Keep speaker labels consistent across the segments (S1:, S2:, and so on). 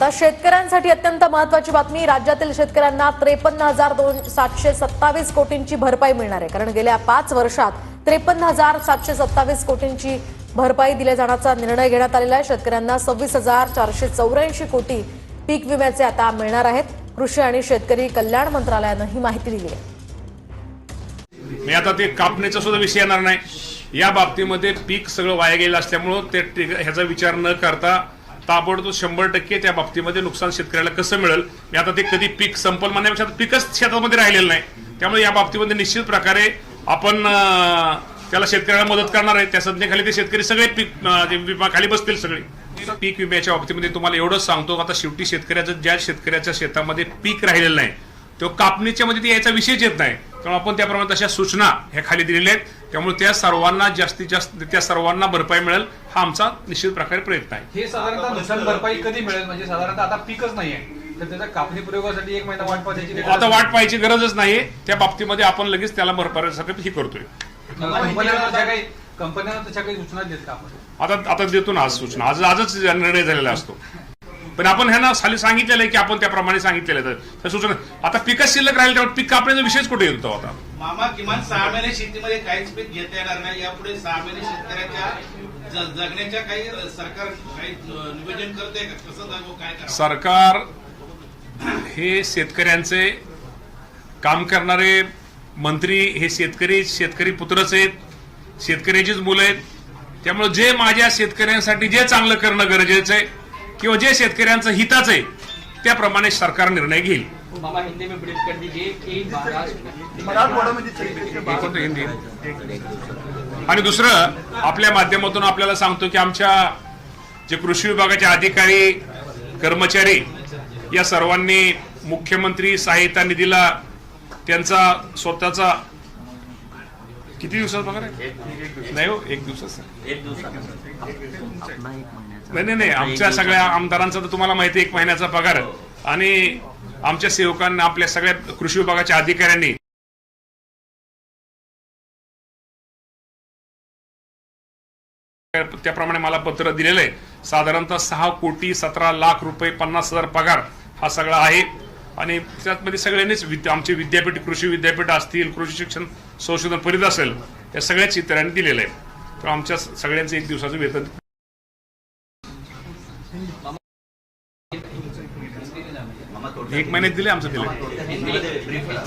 S1: आता शेतकऱ्यांसाठी अत्यंत महत्वाची बातमी. राज्यातील शेतकऱ्यांना त्रेपन्न हजार दोन सातशे सत्तावीस कोटींची भरपाई मिळणार आहे. कारण गेल्या पाच वर्षात त्रेपन्न हजार सातशे सत्तावीस कोटींची भरपाई दिल्या जाण्याचा निर्णय घेण्यात आलेला आहे. शेतकऱ्यांना सव्वीस हजार चारशे चौऱ्याऐंशी कोटी पीक विम्याचे आता मिळणार आहेत. कृषी आणि शेतकरी कल्याण मंत्रालयानं ही माहिती दिली आहे.
S2: मी आता ते कापण्याचा सुद्धा विषय येणार नाही. या बाबतीमध्ये पीक सगळं वाया गेलं असल्यामुळं ते- ह्याचा विचार न करता ताबडतोब शंभर टक्के त्या बाबतीमध्ये नुकसान शेतकऱ्याला कसं मिळेल? मी आता ते कधी पीक संपल म्हणण्यापेक्षा पीकच शेतामध्ये राहिलेलं नाही. त्यामुळे या बाबतीमध्ये निश्चित प्रकारे आपण त्याला शेतकऱ्याला मदत करणार आहे. त्या संज्ञेखाली ते शेतकरी सगळे पीक विमाखाली बसतील सगळे. पीक विम्याच्या बाबतीमध्ये तुम्हाला एवढंच सांगतो आता शेवटी शेतकऱ्याचं ज्या शेतकऱ्याच्या शेतामध्ये पीक राहिलेलं नाही तो कापणीच्या मध्ये ते यायचा विषयच येत नाही. त्यामुळे आपण त्याप्रमाणे तशा सूचना ह्या खाली दिलेल्या आहेत. त्यामुळे त्या सर्वांना जास्तीत जास्त त्या सर्वांना भरपाई मिळेल हा आमचा निश्चित प्रकारे प्रयत्न आहे.
S3: हे साधारणतः नुकसान भरपाई कधी मिळेल? म्हणजे साधारणतः आता पीकच नाहीये. तर त्याच्या कापणी प्रयोगासाठी एक महिना वाट पाहायची
S2: आता वाट पाहायची गरजच नाही त्या बाबतीमध्ये आपण लगेच त्याला भरपाईसाठी हे करतोय.
S3: कंपन्यांना तशा काही सूचना देत का आपण?
S2: आता आता देतो ना आज सूचना. आज आजच निर्णय झालेला असतो. पण आपण ह्यांना खाली सांगितलेलं आहे की आपण त्याप्रमाणे सांगितलेलं आहे. त्या सूचना आता पिकच शिल्लक राहील त्यामुळे पीक कापण्याचा विषयच कुठे येतो आता?
S4: मामा किमान सहा महिने शेतीमध्ये काहीच पीक घेता येणार नाही. यापुढे सहा महिने शेतकऱ्याच्या जगण्याच्या काही सरकार काही नियोजन करते का? कसं काय करा
S2: सरकार हे शेतकऱ्यांचे काम करणारे मंत्री हे शेतकरी शेतकरी पुत्रच आहेत शेतकऱ्याचीच मुलं आहेत. त्यामुळे जे माझ्या शेतकऱ्यांसाठी जे चांगलं करणं गरजेचं आहे किंवा जे शेतकऱ्यांचं हिताचं आहे त्याप्रमाणे सरकार निर्णय घेईल.
S5: मामा हिंदी में ब्रीफ कर दीजिए कि महाराष्ट्र
S2: एक होतं हिंदी. आणि दुसरं आपल्या माध्यमातून आपल्याला सांगतो की आमच्या जे कृषी विभागाचे अधिकारी कर्मचारी या सर्वांनी मुख्यमंत्री सहायता निधीला त्यांचा स्वतःचा किती दिवसात पगार आहे नाही हो एक दिवसाचा नाही नाही नाही आमच्या सगळ्या आमदारांचा तर तुम्हाला माहिती आहे, एक महिन्याचा पगार. आणि आमच्या सेवकांना आपल्या सगळ्या कृषी विभागाच्या अधिकाऱ्यांनी त्याप्रमाणे मला पत्र दिलेलं आहे. साधारणतः सहा कोटी सतरा लाख रुपये पन्नास हजार पगार हा सगळा आहे. आणि त्यामध्ये सगळ्यांनीच विद्या- आमचे विद्यापीठ कृषी विद्यापीठ असतील कृषी शिक्षण संशोधन परिषद असेल या सगळ्याच इतरांनी दिलेलं आहे तर आमच्या सगळ्यांचं एक दिवसाचं वेतन एक महिन्यात दिले आमचं दिले
S5: हिंदी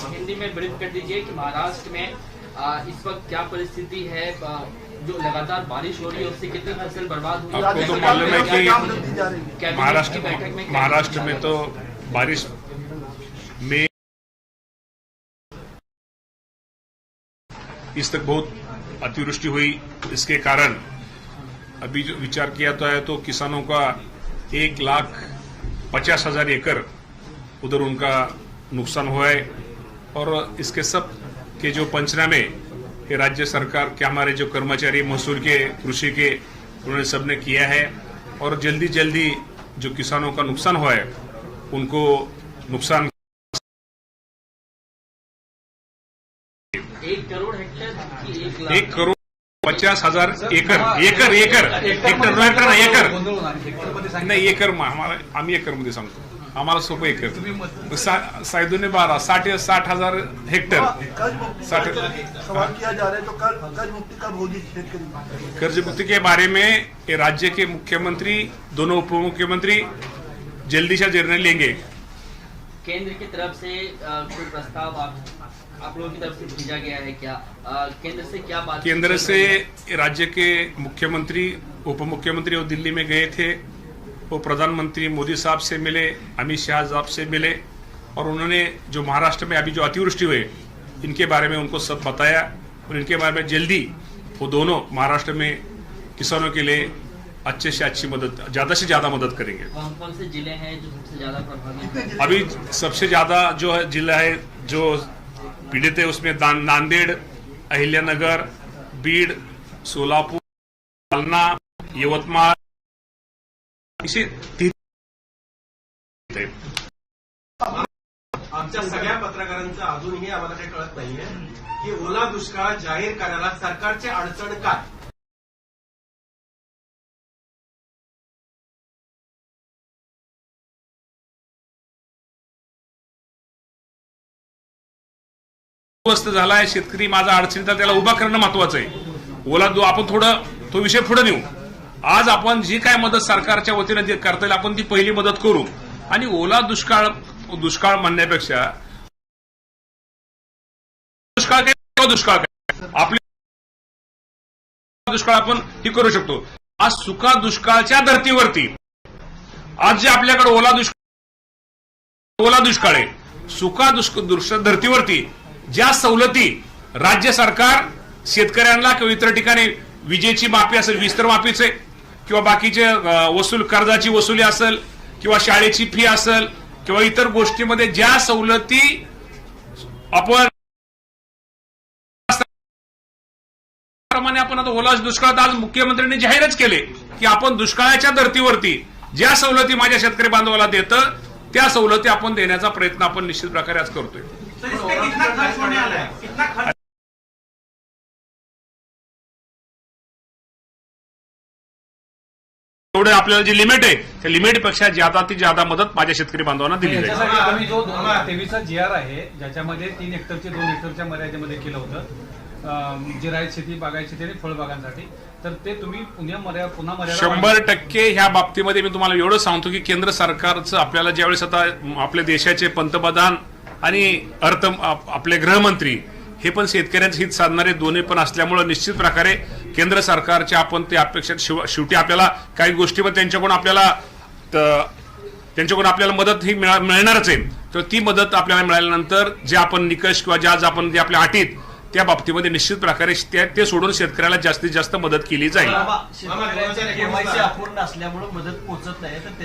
S5: हिंदी में ब्रीफ कर दीजिए कि महाराष्ट्र में आ, इस वक्त क्या परिस्थिति है आ, जो लगातार बारिश हो रही है उससे कितनी फसल बर्बाद हुई
S2: आपको तो मालूम है कि
S5: कैबिनेट
S2: महाराष्ट्र महाराष्ट्र में तो बारिश इस तक बहुत अतिवृष्टि हुई। इसके कारण अभी जो विचार किया तो है तो किसानों का एक लाख पचास हज़ार एकड़ उधर उनका नुकसान हुआ है। और इसके सब के जो पंचनामे राज्य सरकार के हमारे जो कर्मचारी महसूल के, कृषि के, उन्होंने सबने किया है। और जल्दी जल्दी जो किसानों का नुकसान हुआ है, उनको नुकसान
S5: एक करोड
S2: पचास हज़ार acre acre acre hectare no acre. नाही एकर मा- आम्हाला आम्ही एकर मध्ये सांगतो. आम्हाला सोपं एकर. सायदुने बारा साठ साठ हज़ार हेक्टर
S6: कर्ज मुक्ति
S2: साठ
S6: का सवाल किया जा रहा है तो कर, कर्ज मुक्ति कब होगी शेतकरी?
S2: कर्ज मुक्ति के बारे में ये राज्य के मुख्यमंत्री दोनों उप मुख्यमंत्री जल्दी से निर्णय लेंगे।
S5: केंद्र की तरफ़ से कोई प्रस्ताव आप आप लोगों की तरफ़ से भेजा गया है क्या? आ, केंद्र से क्या बात
S2: केंद्र से राज्य के मुख्यमंत्री उप मुख्यमंत्री वो दिल्ली में गए थे। वो प्रधानमंत्री मोदी साहब से मिले अमित शाह साहब से मिले और उन्होंने जो महाराष्ट्र में अभी जो अतिवृष्टि हुई इनके बारे में उनको सब बताया और इनके बारे में जल्दी वो दोनों महाराष्ट्र में किसानों के लिए अच्छे से अच्छी मदद ज़्यादा से ज़्यादा मदद करेंगे।
S5: कौन कौन से ज़िले हैं जो सबसे ज़्यादा प्रभावित
S2: अभी सबसे ज़्यादा जो है जिला है जो पीड़ित है उसमें दान- नांदेड़ अहिल्यानगर बीड सोलापुर जालना यवतमाळ असे तीन
S7: आमच्या सगळ्या पत्रकारांचं अजूनही आम्हाला काही कळत नाहीये की ओला दुष्काळ जाहीर करायला सरकारची अडचण काय?
S2: उद्ध्वस्त आहे शेतकरी माझा अडचणीचा त्याला उभा करणं महत्वाचं आहे. ओला आपण थोडं तो विषय पुढे नेऊ. आज आपण जी काय मदत सरकारच्या वतीनं जे करता येईल आपण ती पहिली मदत करू. आणि ओला दुष्काळ दुष्काळ म्हणण्यापेक्षा दुष्काळ काय दुष्काळ काय? आपली दुष्काळ आपण ही करू शकतो. आज सुका दुष्काळच्या धर्तीवरती. आज जे आपल्याकडे ओला दुष्काळ ओला दुष्काळ आहे. सुका दुष्काळ धर्तीवरती. ज्या सवलती राज्य सरकार शेतकऱ्यांना किंवा इतर ठिकाणी विजेची माफी असेल विस्तर माफीचे किंवा बाकीचे वसूल कर्जाची वसुली असेल किंवा शाळेची फी असेल किंवा इतर गोष्टीमध्ये ज्या सवलती आपण प्रमाणे आपण आता ओला दुष्काळात आज मुख्यमंत्र्यांनी जाहीरच केले की आपण दुष्काळाच्या धर्तीवरती ज्या सवलती माझ्या शेतकरी बांधवाला देतं त्या सवलती आपण देण्याचा प्रयत्न आपण निश्चित प्रकारे आज करतोय.
S7: सर इसमें कितना खर्च होने वाला है? कितना खर्च
S2: एवढं आपल्याला जी लिमिट आहे त्या लिमिटपेक्षा ज्यादा ती ज्यादा मदत माझ्या शेतकरी बांधवांना दिली जाईल.
S3: याच्यासाठी आम्ही जो दोन हजार तेवीसचा जी आर आहे ज्याच्यामध्ये तीन हेक्टरचे दोन हेक्टरच्या मर्यादेमध्ये केलं होतं अं, जिरायत शेती बागायत शेती आणि फळबागांसाठी तर ते तुम्ही पुन्हा मर्या पुन्हा मर्यादा
S2: शंभर टक्के ह्या बाबतीमध्ये मी तुम्हाला एवढं सांगतो की केंद्र सरकारचं आपल्याला ज्यावेळेस आता आपल्या देशाचे पंतप्रधान आणि अर्थ आप- आपले गृहमंत्री हे पण शेतकऱ्यांचं हित साधणारे दोन्ही पण असल्यामुळं निश्चित प्रकारे केंद्र सरकारच्या आपण ते अपेक्षा शेव- शेवटी आपल्याला काही गोष्टीमध्ये त्यांच्याकडून आपल्याला त्यांच्याकडून आपल्याला मदत ही मिळा- मिळणारच आहे. तर ती मदत आपल्याला मिळाल्यानंतर जे आपण निकष किंवा ज्या ज्या आपण जे आपल्या अटीत त्या बाबतीमध्ये निश्चित प्रकारे ते सोडून शेतकऱ्याला जास्तीत जास्त मदत केली जाईल.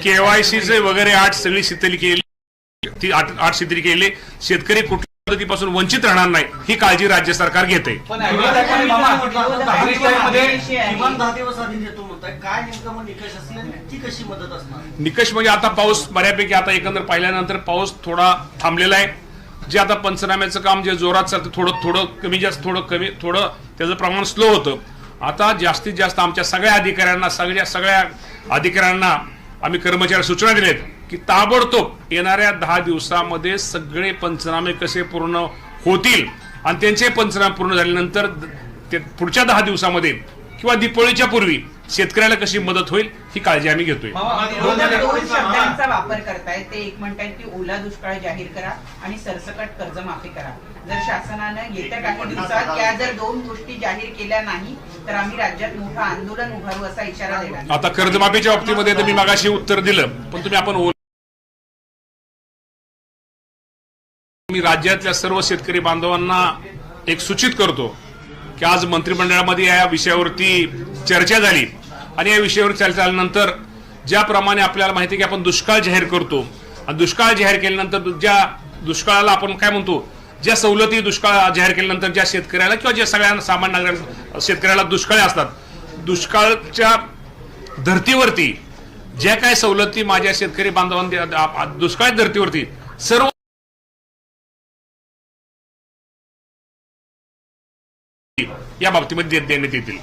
S7: केवायसी
S2: वगैरे आठ सगळी शिथिल केली. ती आठ शिथिल केली. शेतकरी कुठल्या मदतीपासून वंचित राहणार नाही ही काळजी राज्य सरकार घेते.
S8: निकष असले ती कशी मदत असणार?
S2: निकष म्हणजे आता पाऊस बऱ्यापैकी आता एकंदर पाहिल्यानंतर पाऊस थोडा थांबलेला आहे. जे आता पंचनाम्याचं काम जे जोरात चालतं थोडं थोडं कमी जास्त थोडं कमी थोडं त्याचं प्रमाण स्लो होतं. आता जास्तीत जास्त आमच्या सगळ्या अधिकाऱ्यांना सगळ्या सगळ्या अधिकाऱ्यांना आम्ही कर्मचारी सूचना दिलेत की ताबडतोब येणाऱ्या दहा दिवसामध्ये सगळे पंचनामे कसे पूर्ण होतील आणि त्यांचे पंचनामे पूर्ण झाल्यानंतर ते पुढच्या दहा दिवसामध्ये किंवा दीपावलीच्या पूर्वी शेतकऱ्याला कशी मदत होईल ही काळजी आम्ही घेतोय.
S9: शब्दांचा वापर करतायत ते एक म्हणतायत की ओला दुष्काळ जाहीर करा आणि सरसकट कर्जमाफी करा. जर शासनानं येत्या काही दिवसात या जर दोन गोष्टी जाहीर केल्या नाही तर आम्ही राज्यात मोठं आंदोलन उभारू असा इशारा दिला
S2: आता कर्जमाफीच्या बाबतीमध्ये तर मी मागाशी उत्तर दिलं पण तुम्ही आपण मी राज्यातल्या सर्व शेतकरी बांधवांना एक सूचित करतो की आज मंत्रिमंडळामध्ये या विषयावरती चर्चा झाली. आणि या विषयावर चर्चा झाल्यानंतर ज्याप्रमाणे आपल्याला माहिती आहे की आपण दुष्काळ जाहीर करतो. आणि दुष्काळ जाहीर केल्यानंतर ज्या दुष्काळाला आपण काय म्हणतो? ज्या सवलती दुष्काळ जाहीर केल्यानंतर ज्या शेतकऱ्याला किंवा ज्या सगळ्या सामान्य नागरिक शेतकऱ्याला दुष्काळ असतात. दुष्काळच्या धर्तीवरती ज्या काय सवलती माझ्या शेतकरी बांधवांनी दुष्काळ धर्तीवरती सर्व पण बाबतीमध्ये देण्यात येतील.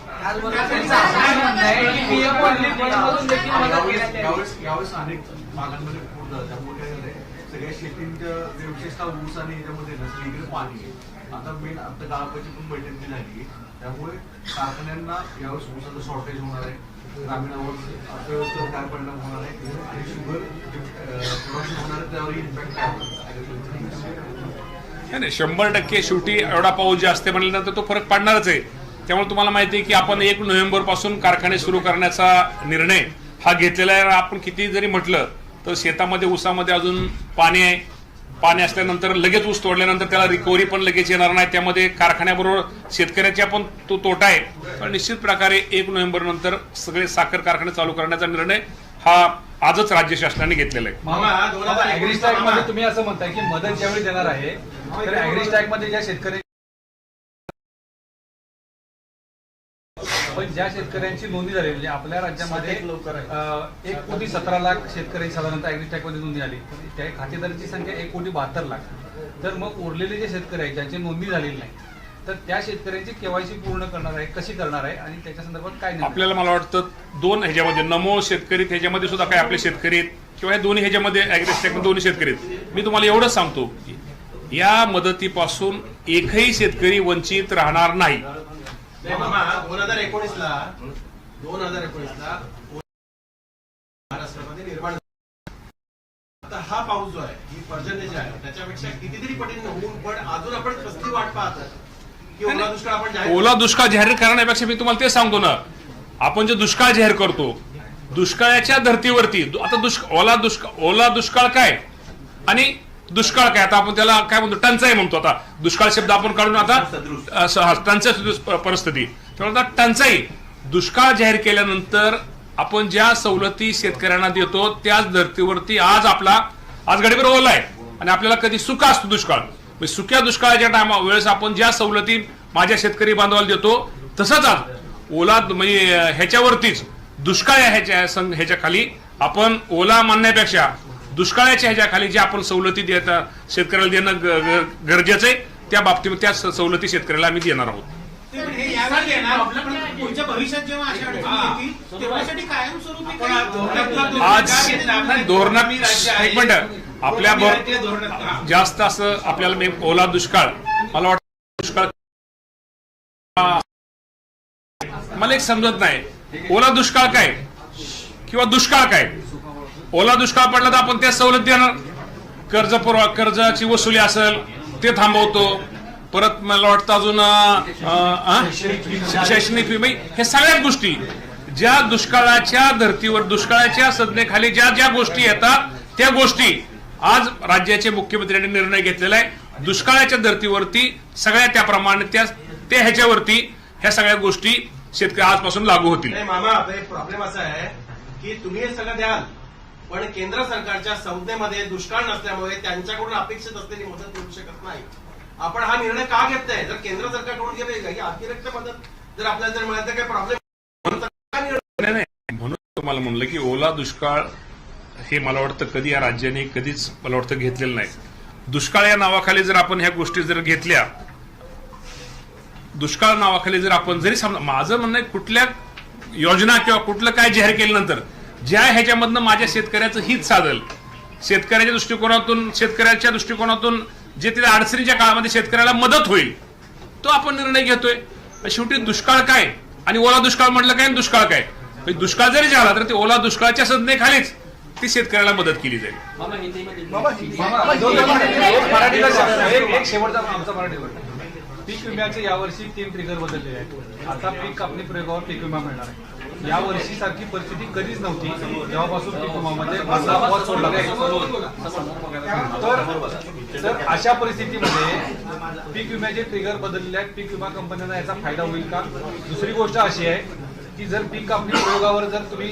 S6: त्यामुळे कारखान्यांना यावेळेस ऊसाचं शॉर्टेज होणार आहे. ग्रामीणावर अर्थव्यवस्थेवर काय परिणाम होणार आहे? आणि शुगर प्रोडक्शन होणार आहे त्यावर इम्पॅक्ट काय होणार
S2: नाही, नाही शंभर टक्के शेवटी एवढा पाऊस जे असते म्हटल्यानंतर तो फरक पडणारच आहे. त्यामुळे तुम्हाला माहिती आहे की आपण एक नोव्हेंबरपासून कारखाने सुरू करण्याचा निर्णय हा घेतलेला आहे. आपण किती जरी म्हटलं तर शेतामध्ये ऊसामध्ये अजून पाणी आहे. पाणी असल्यानंतर लगेच ऊस तोडल्यानंतर त्याला रिकव्हरी पण लगेच येणार नाही. त्यामध्ये कारखान्याबरोबर शेतकऱ्याच्या पण तो तोटा आहे. पण निश्चित प्रकारे एक नोव्हेंबर नंतर सगळे साखर कारखाने चालू करण्याचा निर्णय हा आजच राज्य शासनाने घेतलेला आहे.
S3: तुम्ही असं म्हणताय की मदत ज्यावेळी देणार आहे तर ऍग्री स्ट्राईकमध्ये ज्या शेतकरी पण ज्या शेतकऱ्यांची नोंदणी झाली म्हणजे आपल्या राज्यामध्ये एक कोटी सतरा लाख शेतकरी साधारणतः ऍग्री स्ट्राईकमध्ये नोंदणी झाली. त्या खातेदारांची संख्या एक कोटी बहात्तर लाख. तर मग उरलेले जे शेतकरी आहेत ज्यांची नोंदणी झालेली नाही तर त्या शेतकऱ्यांची केवायसी पूर्ण करणार आहे कशी करणार आहे आणि त्याच्या संदर्भात काय?
S2: आपल्याला मला वाटतं दोन ह्याच्यामध्ये नमो शेतकरी ह्याच्यामध्ये सुद्धा काही आपले शेतकरी आहेत किंवा हे दोन्ही ह्याच्यामध्ये दोन्ही शेतकरी आहेत मी तुम्हाला एवढंच सांगतो या मदतीपासून एकही शेतकरी वंचित राहणार नाही
S7: नाही मामा दोन हजार एकोणीस ला दोन हजार एकोणीस ला महाराष्ट्रामध्ये निर्माण झाला. आता हा पाऊस जो आहे ही पर्जन्य जे आहे त्याच्यापेक्षा कितीतरी पटीने होऊन पण अजून आपण कसली वाट पाहत ओला दुष्काळ जाहीर
S2: करण्यापेक्षा मी तुम्हाला ते सांगतो ना. आपण जे दुष्काळ जाहीर करतो दुष्काळाच्या धर्तीवरती आता दुष्काळ ओला दुष्काळ ओला दुष्काळ काय? आणि दुष्काळ काय? आता आपण त्याला काय म्हणतो? टंचाई म्हणतो आता. दुष्काळ शब्द आपण काढून आता टंचाई परिस्थिती. त्यामुळे आता टंचाई. दुष्काळ जाहीर केल्यानंतर आपण ज्या सवलती शेतकऱ्यांना देतो त्याच धर्तीवरती आज आपला आज गडीवर ओला आहे आणि आपल्याला कधी सुका असतो दुष्काळ. म्हणजे सुक्या दुष्काळाच्या टायमा वेळेस आपण ज्या सवलती माझ्या शेतकरी बांधवाला देतो तसंच आज ओला म्हणजे ह्याच्यावरतीच दुष्काळ ह्याच्या सं- ह्याच्या खाली आपण ओला मानण्यापेक्षा दुष्काळाच्या ह्याच्या खाली ज्या आपण सवलती देत शेतकऱ्याला देणं गरजेचं आहे त्या बाबतीत त्या स- सवलती शेतकऱ्याला आम्ही देणार आहोत
S4: हे
S2: आज धोरणात. एक मिनिट आपल्या. जास्त असं आपल्याला मी ओला दुष्काळ. मला वाटतं दुष्काळ मला एक समजत नाही. ओला दुष्काळ काय? किंवा दुष्काळ काय? ओला दुष्काळ पडला तर आपण त्या सवलत देणार कर्ज पुरवा कर्जाची वसुली असेल ते थांबवतो. परत मला वाटतं अजून शैक्षणिक फी म्हणजे हे सगळ्याच गोष्टी. ज्या दुष्काळाच्या धर्तीवर दुष्काळाच्या संज्ञेखाली ज्या ज्या गोष्टी येतात त्या गोष्टी आज राज्याचे मुख्यमंत्र्यांनी निर्णय घेतलेला आहे. दुष्काळाच्या धर्तीवरती सगळ्या त्याप्रमाणे त्या त्या ह्याच्यावरती ह्या सगळ्या गोष्टी शेतकरी आजपासून लागू होतील.
S7: मामा एक प्रॉब्लेम असा आहे की तुम्ही हे सगळं द्याल पण केंद्र सरकारच्या संज्ञेमध्ये दुष्काळ नसल्यामुळे त्यांच्याकडून अपेक्षित असलेली मदत मिळू शकत नाही. आपण हा निर्णय का घेताय जर केंद्र सरकारकडून गेले ही अतिरिक्त मदत जर आपल्याला जर मिळालं तर काही प्रॉब्लेम
S2: म्हणून तुम्हाला म्हणलं की ओला दुष्काळ हे मला वाटतं कधी या राज्याने कधीच मला वाटतं घेतलेलं नाही. दुष्काळ या नावाखाली जर आपण ह्या गोष्टी जर घेतल्या दुष्काळ नावाखाली जर आपण जरी समजा माझं म्हणणं कुठल्या योजना किंवा कुठलं काय जाहीर केल्यानंतर ज्या ह्याच्यामधनं माझ्या शेतकऱ्याचं हित साधल शेतकऱ्याच्या दृष्टिकोनातून शेतकऱ्याच्या दृष्टिकोनातून जे तिला अडचणीच्या काळामध्ये शेतकऱ्याला मदत होईल तो आपण निर्णय घेतोय. शेवटी दुष्काळ काय? आणि ओला दुष्काळ म्हटलं काय आणि दुष्काळ काय? दुष्काळ जरी झाला तर ते ओला दुष्काळाच्या संज्ञेखालीच. ती शेतकऱ्याला मदत केली जाईल.
S3: पीक विम्याचे यावर्षी तीन ट्रिगर बदललेले आहेत. आता पीक कापणी प्रयोगावर पीक विमा मिळणार आहे. या वर्षी सारखी परिस्थिती कधीच नव्हती. जेव्हापासून पीक विमामध्ये तर तर अशा परिस्थितीमध्ये पीक विम्याचे ट्रिगर बदललेले आहेत. पीक विमा कंपन्यांना याचा फायदा होईल का? दुसरी गोष्ट अशी आहे की जर पीक कापणी प्रयोगावर जर तुम्ही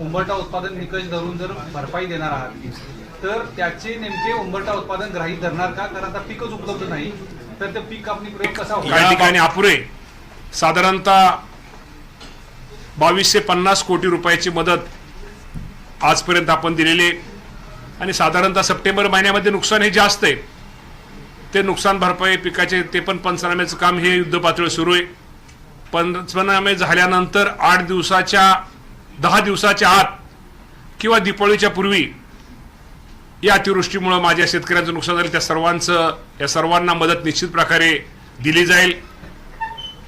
S3: उंबरटा उत्पादन निकष धरून जर भरपाई देणार आहात तर त्याचे नेमके उंबरटा उत्पादन ग्राहीत धरणार का? कारण आता पीकच उपलब्ध नाही. तर ते पीक कापणी प्रयोग कसा होईल
S2: ठिकाणी अपुरे साधारणतः बावीसशे पन्नास कोटी रुपयाची मदत आजपर्यंत आपण दिलेली आणि साधारणतः सप्टेंबर महिन्यामध्ये नुकसान हे जास्त आहे. ते नुकसान भरपाई पिकाचे ते पण पंचनाम्याचं काम हे युद्ध पातळीवर सुरू आहे. पंचनामे झाल्यानंतर आठ दिवसाच्या दहा दिवसाच्या आत किंवा दिपाळीच्या पूर्वी या अतिवृष्टीमुळं माझ्या शेतकऱ्यांचं नुकसान झालं. त्या सर्वांचं या सर्वांना मदत निश्चित प्रकारे दिली जाईल.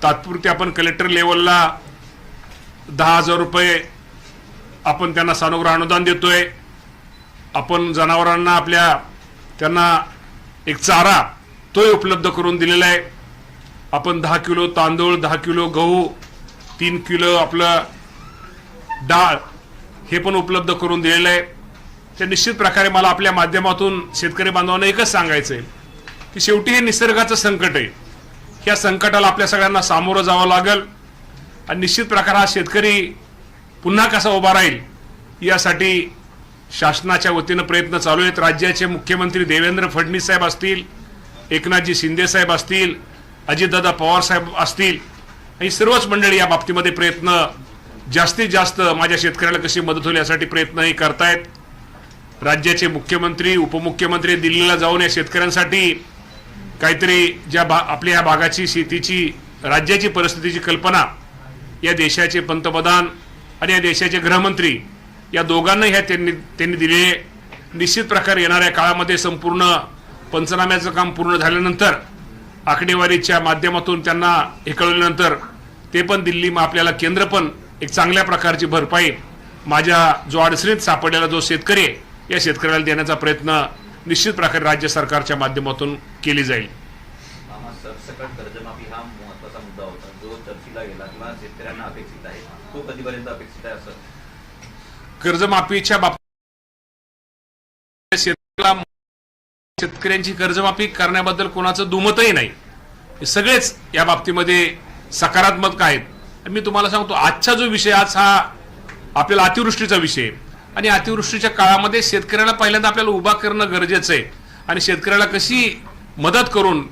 S2: तात्पुरती आपण कलेक्टर लेवलला दहा हजार रुपये आपण त्यांना सानुग्रह अनुदान देतोय. आपण जनावरांना आपल्या त्यांना एक चारा तोही उपलब्ध करून दिलेला आहे. आपण दहा किलो तांदूळ दहा किलो गहू तीन किलो आपलं डाळ हे पण उपलब्ध करून दिलेलं आहे. ते निश्चित प्रकारे मला आपल्या माध्यमातून शेतकरी बांधवांना एकच सांगायचं आहे की शेवटी हे निसर्गाचं संकट आहे. या संकटाला आपल्या सगळ्यांना सामोरं जावं लागेल आणि निश्चित प्रकार हा शेतकरी पुन्हा कसा उभा राहील यासाठी शासनाच्या वतीनं प्रयत्न चालू आहेत. राज्याचे मुख्यमंत्री देवेंद्र फडणवीस साहेब असतील एकनाथजी शिंदे साहेब असतील अजितदादा पवारसाहेब असतील. ही सर्वच मंडळी या बाबतीमध्ये प्रयत्न जास्तीत जास्त माझ्या शेतकऱ्याला कशी मदत होईल यासाठी प्रयत्नही करतायत. राज्याचे मुख्यमंत्री उपमुख्यमंत्री दिल्लीला जाऊन या शेतकऱ्यांसाठी काहीतरी ज्या भा आपल्या या भागाची शेतीची राज्याची परिस्थितीची कल्पना या देशाचे पंतप्रधान आणि या देशाचे गृहमंत्री या दोघांना ह्या त्यांनी त्यांनी दिले निश्चित प्रकारे येणाऱ्या काळामध्ये संपूर्ण पंचनाम्याचं काम पूर्ण झाल्यानंतर आकडेवारीच्या माध्यमातून त्यांना हे कळवल्यानंतर ते पण दिल्ली मग आपल्याला केंद्र पण एक चांगल्या प्रकारची भरपाई माझ्या जो अडचणीत सापडलेला जो शेतकरी आहे या शेतकऱ्याला देण्याचा प्रयत्न निश्चित प्रकारे राज्य सरकारच्या माध्यमातून केली जाईल.
S10: हा
S2: कर्जमाफीच्या बाबतीत शेतकऱ्याला शेतकऱ्यांची कर्जमाफी करण्याबद्दल कोणाचं दुमतही नाही. हे सगळेच या बाबतीमध्ये सकारात्मक आहेत. मी तुम्हाला सांगतो आजचा जो विषय आज हा आपल्याला अतिवृष्टीचा विषय आणि अतिवृष्टीच्या काळामध्ये शेतकऱ्याला पहिल्यांदा आपल्याला उभा करणं गरजेचं आहे. आणि शेतकऱ्याला कशी मदत करून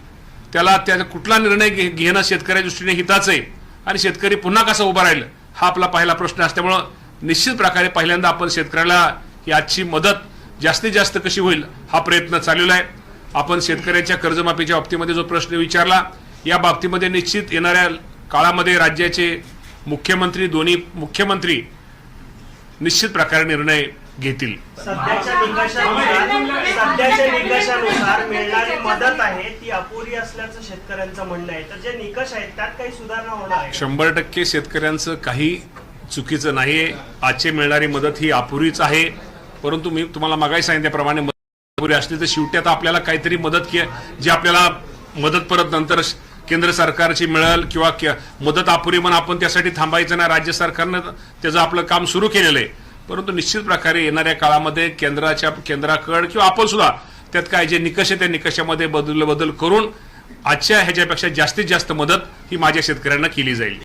S2: त्याला त्याचा कुठला निर्णय घे- घेणं शेतकऱ्या दृष्टीने हिताचं आहे. आणि शेतकरी पुन्हा कसा उभा राहील हा आपला पहिला प्रश्न असल्यामुळं निश्चित प्रकारे पहिल्यांदा आपण शेतकऱ्याला ही आजची मदत जास्तीत जास्त कशी होईल हा प्रयत्न चाललेला आहे. आपण शेतकऱ्यांच्या कर्जमाफीच्या बाबतीमध्ये जो प्रश्न विचारला या बाबतीमध्ये निश्चित येणाऱ्या काळामध्ये राज्याचे मुख्यमंत्री दोन्ही मुख्यमंत्री निश्चित प्रकारे निर्णय घेतील. शंभर टक्के शेतकऱ्यांचं काही चुकीचं नाहीये. आजची मिळणारी मदत ही अपुरीच आहे. परंतु मी तुम्हाला मागाही सांगितल्याप्रमाणे पुरे असले असली तर शेवटी आता आपल्याला काहीतरी मदत के जी आपल्याला मदत परत नंतर केंद्र सरकारची मिळेल किंवा मदत अपुरी म्हणून आपण त्यासाठी थांबायचं नाही. राज्य सरकारनं त्याचं आपलं काम सुरू केलेलं आहे. परंतु निश्चित प्रकारे येणाऱ्या काळामध्ये केंद्राच्या केंद्राकड किंवा आपण सुद्धा त्यात काय जे निकष आहे त्या निकषामध्ये बदल बदल करून आजच्या ह्याच्यापेक्षा जास्तीत जास्त मदत ही माझ्या शेतकऱ्यांना केली जाईल.